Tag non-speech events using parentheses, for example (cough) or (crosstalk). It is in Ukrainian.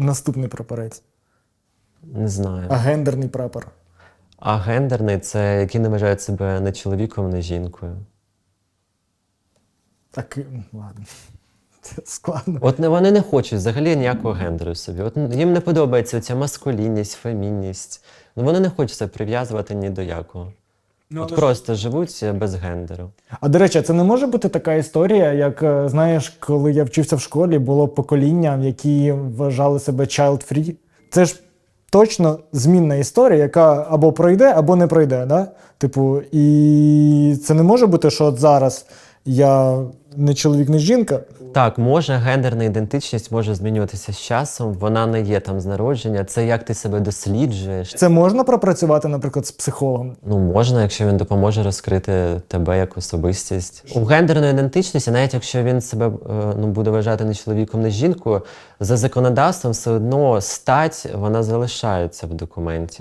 Наступний прапорець. Не знаю. А гендерний прапор. А гендерний це які не вважають себе не чоловіком, не жінкою. Так, ладно. (laughs) Це складно. От не- вони не хочуть взагалі ніякого гендеру собі. От їм не подобається ця маскулінність, фемінність. Ну вони не хочуть це прив'язувати ні до якого. От просто живуть без гендеру. А до речі, це не може бути така історія, як е, знаєш, коли я вчився в школі, було покоління, які вважали себе child free. Це ж точно змінна історія, яка або пройде, або не пройде. Да? Типу, і це не може бути, що от зараз я не чоловік, не жінка. Так, може, гендерна ідентичність може змінюватися з часом. Вона не є там з народження. Це як ти себе досліджуєш. Це можна пропрацювати, наприклад, з психологом. Ну, можна, якщо він допоможе розкрити тебе як особистість. У гендерної ідентичності, навіть якщо він себе е, ну, буде вважати не чоловіком, не жінкою, за законодавством все одно стать вона залишається в документі.